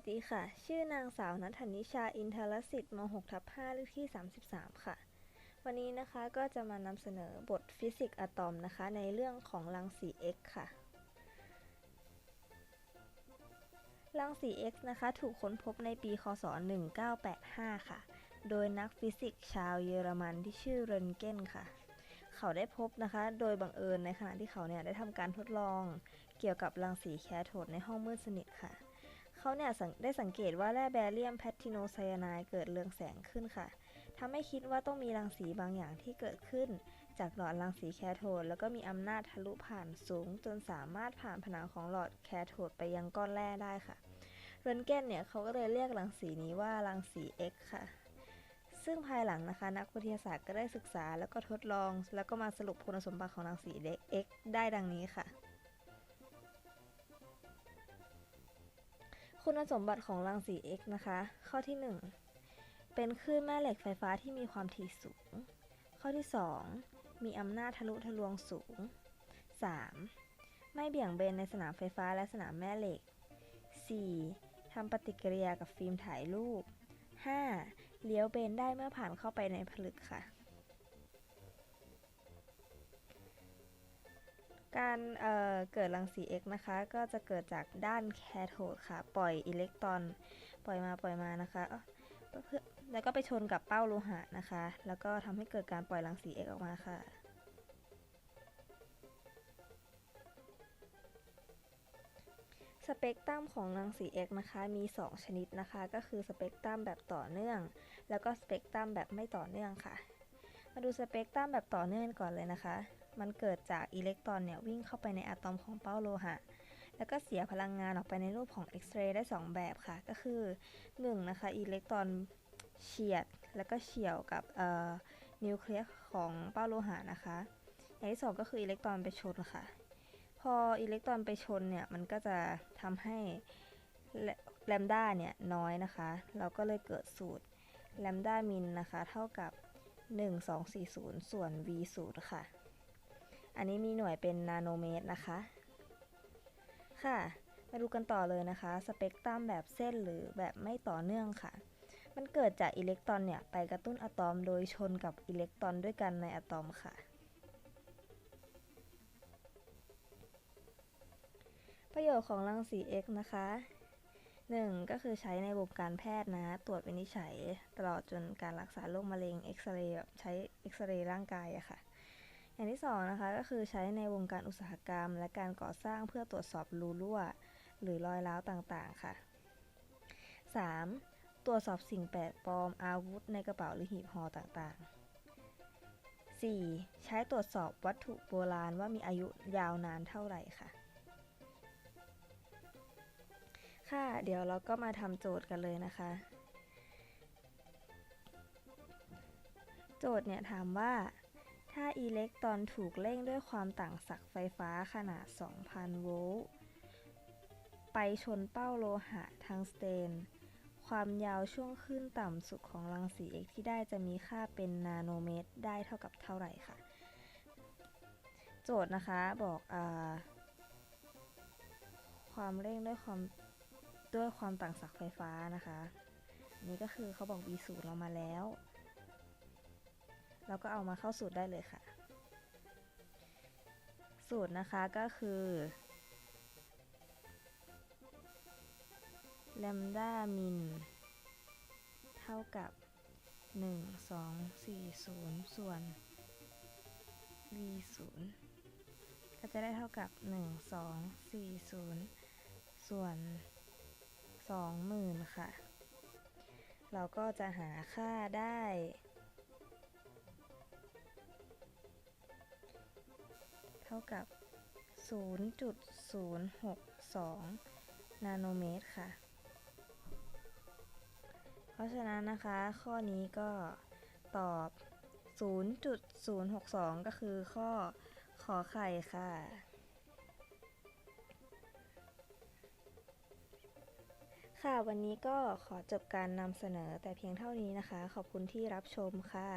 สดีค่ะ ชื่อนางสาวนัทนิชาอินทรสิทธิ์ม6ทับ5เลขที่ 33 ค่ะ วันนี้นะคะก็จะมานำเสนอบทฟิสิกส์อะตอมนะคะ ในเรื่องของรังสี X ค่ะ รังสี X นะคะ ถูกค้นพบในปีคศ 1985 ค่ะ โดยนักฟิสิกส์ชาวเยอรมันที่ชื่อเรนเกนค่ะ เขาได้พบนะคะ โดยบังเอิญในขณะที่เขาเนี่ยได้ทำการทดลอง เกี่ยวกับรังสีแคโทดในห้องมืดสนิทค่ะ เขาเนี่ยได้สังเกตว่าแร่แบเรียมแพทติโนไซยาไนเกิดเรืองแสงขึ้นค่ะทำให้คิดว่าต้องมีรังสีบางอย่างที่เกิดขึ้น จากหลอดรังสีแคโทดแล้วก็มีอำนาจทะลุผ่านสูง จนสามารถผ่านผนังของหลอดแคโทดไปยังก้อนแร่ได้ค่ะเรนเกนเนี่ยเขาก็เลยเรียกรังสีนี้ว่ารังสี X ค่ะ ซึ่งภายหลังนะคะ นักวิทยาศาสตร์ก็ได้ศึกษาแล้วก็ทดลอง แล้วก็มาสรุปคุณสมบัติของรังสี X ได้ดังนี้ค่ะ คุณสมบัติของรังสี X นะคะ ข้อที่ 1 เป็นคลื่นแม่เหล็กไฟฟ้าที่มีความถี่สูง ข้อที่ 2 มีอำนาจทะลุทะลวงสูง 3. ไม่เบี่ยงเบนในสนามไฟฟ้าและสนามแม่เหล็ก 4. ทำปฏิกิริยากับฟิล์มถ่ายรูป 5. เลี้ยวเบนได้เมื่อผ่านเข้าไปในผลึกค่ะ การเเกิดรังสี X นะคะ ก็จะเกิดจากด้านแคโทดค่ะ ปล่อยอิเล็กตรอน ปล่อยมาปล่อยมานะคะเพื่อแล้วก็ไปชนกับเป้าโลหะนะคะ แล้วก็ทำให้เกิดการปล่อยรังสี X ออกมาค่ะสเปกตรัมของรังสี X นะคะ มี 2 ชนิดนะคะ ก็คือสเปกตรัมแบบต่อเนื่อง แล้วก็สเปกตรัมแบบไม่ต่อเนื่องค่ะ มาดูสเปกตรัมแบบต่อเนื่องก่อนเลยนะคะ มันเกิดจากอิเล็กตรอนเนี่ยวิ่งเข้าไปในอะตอมของเป้าโลหะ แล้วก็เสียพลังงานออกไปในรูปของเอ็กซเรย์ได้ 2 แบบค่ะ ก็คือ1นะคะอิเล็กตรอนเฉียดแล้วก็เฉี่ยวกับนิวเคลียสของเป้าโลหะนะคะ อย่างที่2ก็คืออิเล็กตรอนไปชนค่ะ พออิเล็กตรอนไปชนเนี่ยมันก็จะทำให้แลมด้าเนี่ยน้อยนะคะ เราก็เลยเกิดสูตรแลมด้ามินนะคะ เท่ากับ 1240 ส่วน v 0ค่ะ อันนี้มีหน่วยเป็นนาโนเมตรนะคะ ค่ะ มาดูกันต่อเลยนะคะ สเปกตรัมแบบเส้นหรือแบบไม่ต่อเนื่องค่ะ มันเกิดจากอิเล็กตรอนเนี่ย ไปกระตุ้นอะตอมโดยชนกับอิเล็กตรอนด้วยกันในอะตอมค่ะ ประโยชน์ของรังสี X นะคะ 1. ก็คือใช้ในวงการแพทย์นะ ตรวจวินิจฉัย ตลอดจนการรักษาโรคมะเร็งเอ็กซเรย์ใช้เอ็กซเรย์ร่างกายอะค่ะ อย่างที่2นะคะก็คือใช้ในวงการอุตสาหกรรม และการก่อสร้างเพื่อตรวจสอบรูรั่ว หรือรอยร้าวต่างๆค่ะ 3. ตรวจสอบสิ่งแปลกปลอมอาวุธในกระเป๋าหรือหีบห่อต่างๆ 4. ใช้ตรวจสอบวัตถุโบราณว่ามีอายุยาวนานเท่าไหร่ค่ะ ค่ะ เดี๋ยวเราก็มาทำโจทย์กันเลยนะคะ โจทย์เนี่ยถามว่า ถ้าอิเล็กตรอนถูกเร่งด้วยความต่างศักย์ไฟฟ้าขนาด 2,000 โวลต์ ไปชนเป้าโลหะทางสเตน ความยาวช่วงขึ้นต่ำสุดของรังสี X ที่ได้จะมีค่าเป็นนาโนเมตร ได้เท่ากับเท่าไหร่ค่ะ โจทย์นะคะบอกอความเร่งด้วยความด้วยความต่างศักย์ไฟฟ้านะคะ นี่ก็คือเขาบอก V ศูนย์เรามาแล้ว เราก็เอามาเข้าสูตรได้เลยค่ะ สูตรนะคะก็คือแลมด้ามินเท่ากับ 1 2 4 0 ส่วน v 0ก็จะได้เท่ากับ 1 2 4 0 ส่วน 20,000 ค่ะ เราก็จะหาค่าได้ ท่ากับ 0.062 นาโนเมตรค่ะ เพราะฉะนั้นนะคะ ข้อนี้ก็ตอบ 0.062 ก็คือข้อขอไข่ค่ะ ค่ะวันนี้ก็ขอจบการนำเสนอแต่เพียงเท่านี้นะคะ ขอบคุณที่รับชมค่ะ